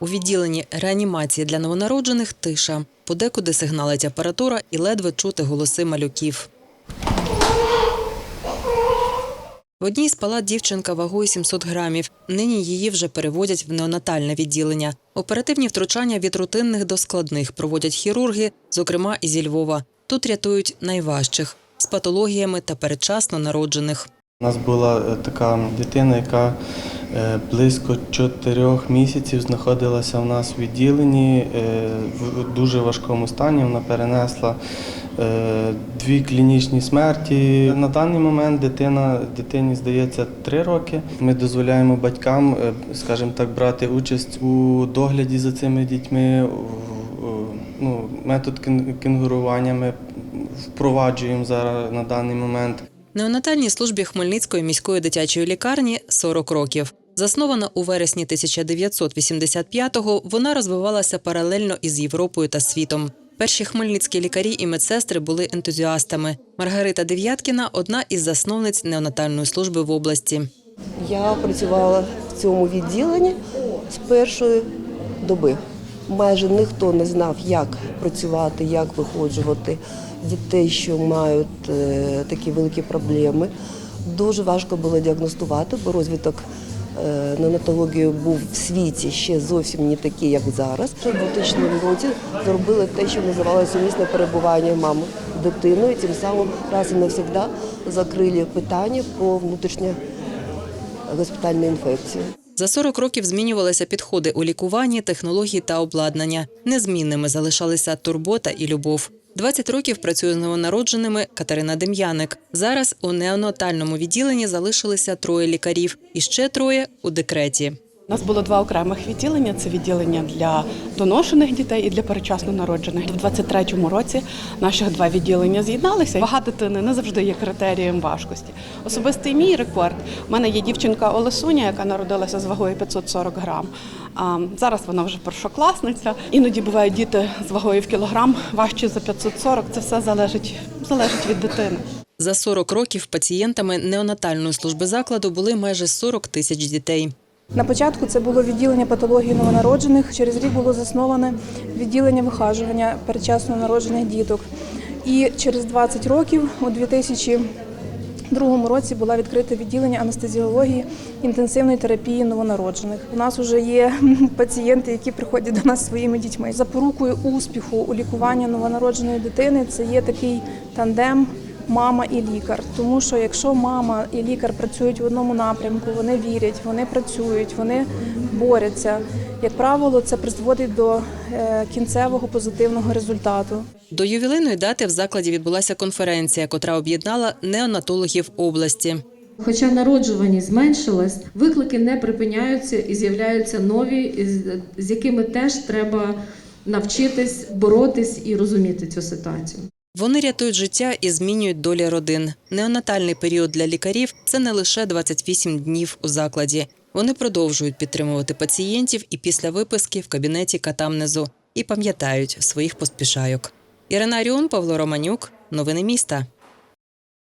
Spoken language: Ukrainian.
У відділенні реанімації для новонароджених тиша. Подекуди сигналить апаратура і ледве чути голоси малюків. В одній з палат дівчинка вагою 700 грамів. Нині її вже переводять в неонатальне відділення. Оперативні втручання від рутинних до складних проводять хірурги, зокрема і зі Львова. Тут рятують найважчих з патологіями та передчасно народжених. У нас була е, така дитина, яка близько чотирьох місяців знаходилася у нас в відділенні е, в дуже важкому стані. Вона перенесла е, дві клінічні смерті. На даний момент дитина, дитині здається три роки. Ми дозволяємо батькам, е, скажімо так, брати участь у догляді за цими дітьми. в- в- Ну, метод кін- кінгурування ми впроваджуємо зараз на даний момент. Неонатальній службі Хмельницької міської дитячої лікарні 40 років. Заснована у вересні 1985-го, вона розвивалася паралельно із Європою та світом. Перші хмельницькі лікарі і медсестри були ентузіастами. Маргарита Дев'яткіна одна із засновниць неонатальної служби в області. Я працювала в цьому відділенні з першої доби. Майже ніхто не знав, як працювати, як виходжувати дітей, що мають е, такі великі проблеми. Дуже важко було діагностувати, бо розвиток е, неонатології був в світі ще зовсім не такий, як зараз. У 2000 році зробили те, що називалося сумісне перебування мами дитиною. Тим самим раз і навсегда закрили питання про внутрішнє госпітальну інфекцію. За 40 років змінювалися підходи у лікуванні, технології та обладнання. Незмінними залишалися турбота і любов. 20 років працює з новонародженими Катерина Дем'яник. Зараз у неонатальному відділенні залишилися троє лікарів і ще троє у декреті. У нас було два окремих відділення: це відділення для доношених дітей і для перечасно народжених. В 23-му році наших два відділення з'єдналися. Вага дитини не завжди є критерієм важкості. Особистий мій рекорд. У мене є дівчинка Олесуня, яка народилася з вагою 540 грам. А зараз вона вже першокласниця. Іноді бувають діти з вагою в кілограм важчі за 540. Це все залежить, залежить від дитини. За 40 років пацієнтами неонатальної служби закладу були майже 40 тисяч дітей. На початку це було відділення патології новонароджених. Через рік було засноване відділення вихажування передчасно народжених діток. І через 20 років, у 2002 році, було відкрите відділення анестезіології інтенсивної терапії новонароджених. У нас вже є пацієнти, які приходять до нас своїми дітьми. Запорукою успіху у лікуванні новонародженої дитини це є такий тандем мама і лікар. Тому що якщо мама і лікар працюють в одному напрямку, вони вірять, вони працюють, вони борються. Як правило, це призводить до е, кінцевого позитивного результату. До ювілейної дати в закладі відбулася конференція, котра об'єднала неонатологів області. Хоча народжуваність зменшилась, виклики не припиняються і з'являються нові, з якими теж треба навчитись боротись і розуміти цю ситуацію. Вони рятують життя і змінюють долі родин. Неонатальний період для лікарів це не лише 28 днів у закладі. Вони продовжують підтримувати пацієнтів і після виписки в кабінеті катамнезу і пам'ятають своїх поспішайок. Ірина Аріон, Павло Романюк. Новини міста.